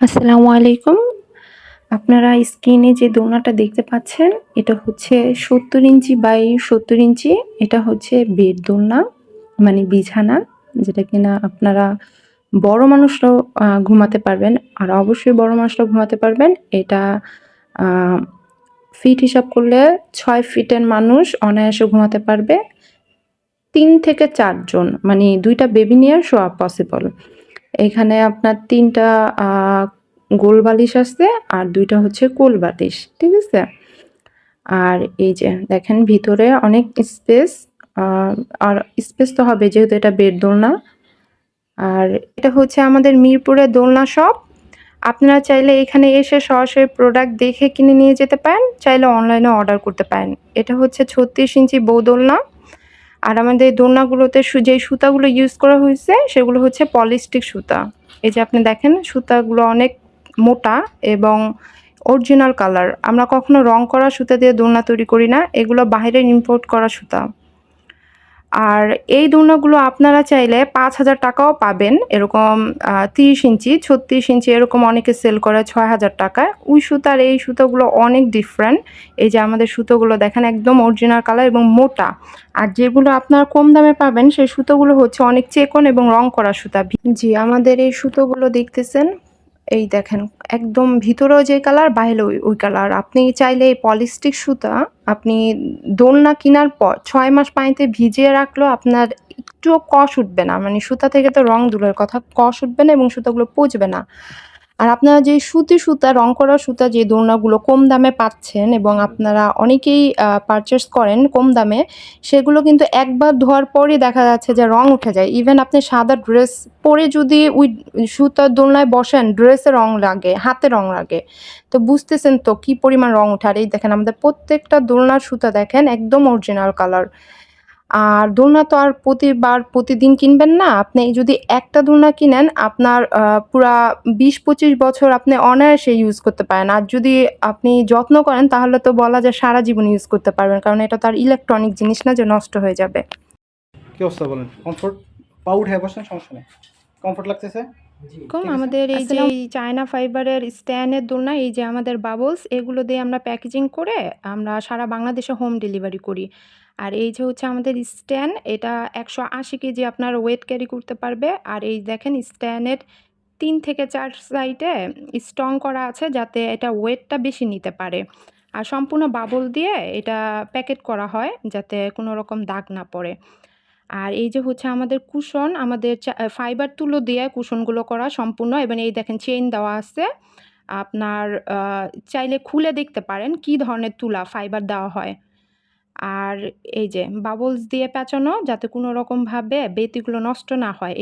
আসসালামু আলাইকুম। আপনারা স্ক্রিনে যে দোলনাটা দেখতে পাচ্ছেন, এটা হচ্ছে সত্তর ইঞ্চি বাই সত্তর ইঞ্চি। এটা হচ্ছে বেড দোলনা মানে বিছানা, যেটা কিনা আপনারা বড় মানুষরাও ঘুমাতে পারবেন আর অবশ্যই বড় মানুষরাও ঘুমাতে পারবেন। এটা ফিট হিসাব করলে ছয় ফিটের মানুষ অনায়াসে ঘুমাতে পারবে। তিন থেকে চারজন মানে দুইটা বেবি নিয়ে শোয়া পসিবল এখানে আপনার তিনটা গোল বালিশ আছে আর দুইটা হচ্ছে কোল বালিশ, ঠিক আছে? আর এই যে দেখেন ভিতরে অনেক স্পেস আর স্পেস তো হবে যেহেতু এটা বেড দোলনা। আর এটা হচ্ছে আমাদের মিরপুরের দোলনা শপ। আপনারা চাইলে এখানে এসে সরাসরি প্রোডাক্ট দেখে কিনে নিয়ে যেতে পারেন, চাইলে অনলাইনে অর্ডার করতে পারেন। এটা হচ্ছে ছত্রিশ ইঞ্চি বৌ দোলনা। আর আমাদের দোনাগুলোতে যে সুতাগুলো ইউজ করা হয়েছে, সেগুলো হচ্ছে পলিস্টিক সুতা। এই যে আপনি দেখেন, সুতাগুলো অনেক মোটা এবং অরিজিনাল কালার আমরা কখনো রং করা সুতা দিয়ে দোলনা তৈরি করি না, এগুলো বাইরে ইম্পোর্ট করা সুতা। আর এই দোলনাগুলো আপনারা চাইলে পাঁচ হাজার টাকাও পাবেন, এরকম তিরিশ ইঞ্চি, ছত্রিশ ইঞ্চি এরকম অনেকে সেল করে ছয় হাজার টাকায়। ওই সুতার, এই সুতোগুলো অনেক ডিফারেন্ট এই যে আমাদের সুতোগুলো দেখেন একদম অরিজিনাল কালার এবং মোটা। আর যেগুলো আপনারা কম দামে পাবেন, সেই সুতোগুলো হচ্ছে অনেক চেকন এবং রং করা সুতা। জি, আমাদের এই সুতোগুলো দেখতেছেন, এই দেখেন একদম ভিতরেও যে কালার বাইরে ওই ওই কালার। আপনি চাইলে এই পলিস্টিক সুতা আপনি দোলনা কেনার পর ছয় মাস পানিতে ভিজিয়ে রাখলেও আপনার একটুও কষ উঠবে না। মানে সুতা থেকে তো রং দুলের কথা, কষ উঠবে না এবং সুতাগুলো পচবে না। আর আপনারা যে সুতি সুতা, রং করা সুতা যে দোলনাগুলো কম দামে পাচ্ছেন এবং আপনারা অনেকেই পারচেস করেন কম দামে, সেগুলো কিন্তু একবার ধোয়ার পরই দেখা যাচ্ছে যে রং উঠে যায়। ইভেন আপনি সাদা ড্রেস পরে যদি ওই সুতার দোলনায় বসেন ড্রেসে রং লাগে, হাতে রং লাগে, তো বুঝতেছেন তো কি পরিমাণ রং ওঠে আর এই দেখেন, আমাদের প্রত্যেকটা দোলনার সুতা দেখেন, একদম অরিজিনাল কালার আর দোলনা তো আর প্রতিবার প্রতিদিন কিনবেন না। আপনি যদি একটা দোলনা কিনেন আপনার পুরা বিশ পঁচিশ বছর আপনি অনায়াসে ইউজ করতে পারেন। আর যদি আপনি যত্ন করেন তাহলে তো বলা যায় সারা জীবন ইউজ করতে পারবেন। কারণ এটা তো আর ইলেকট্রনিক জিনিস না যে নষ্ট হয়ে যাবে। কি অবস্থা বলেন? কমফোর্ট পা উঠে বসেন সমস্যা নেই। কমফোর্ট লাগতেছে? কম আমাদের এই যে এই চায়না ফাইবারের স্ট্যান্ডের দোলনা এই যে আমাদের বাবলস এগুলো দিয়ে আমরা প্যাকেজিং করে আমরা সারা বাংলাদেশে হোম ডেলিভারি করি। আর এই যে হচ্ছে আমাদের স্ট্যান্ড, এটা একশো আশি কেজি আপনার ওয়েট ক্যারি করতে পারবে। আর এই দেখেন স্ট্যান্ডের তিন থেকে চার সাইডে স্ট্রং করা আছে যাতে এটা ওয়েটটা বেশি নিতে পারে। আর সম্পূর্ণ বাবল দিয়ে এটা প্যাকেট করা হয় যাতে কোনো রকম দাগ না পড়ে। আর এই যে হচ্ছে আমাদের কুশন আমাদের ফাইবার তুলো দিয়ে কুশনগুলো করা সম্পূর্ণ। এবং এই দেখেন চেইন দেওয়া আছে। আপনার চাইলে খুলে দেখতে পারেন কি ধরনের তুলা ফাইবার দেওয়া হয়। আর এই যে বাবলস দিয়ে পেঁচানো যাতে কোনো রকমভাবে বেতিগুলো নষ্ট না হয়।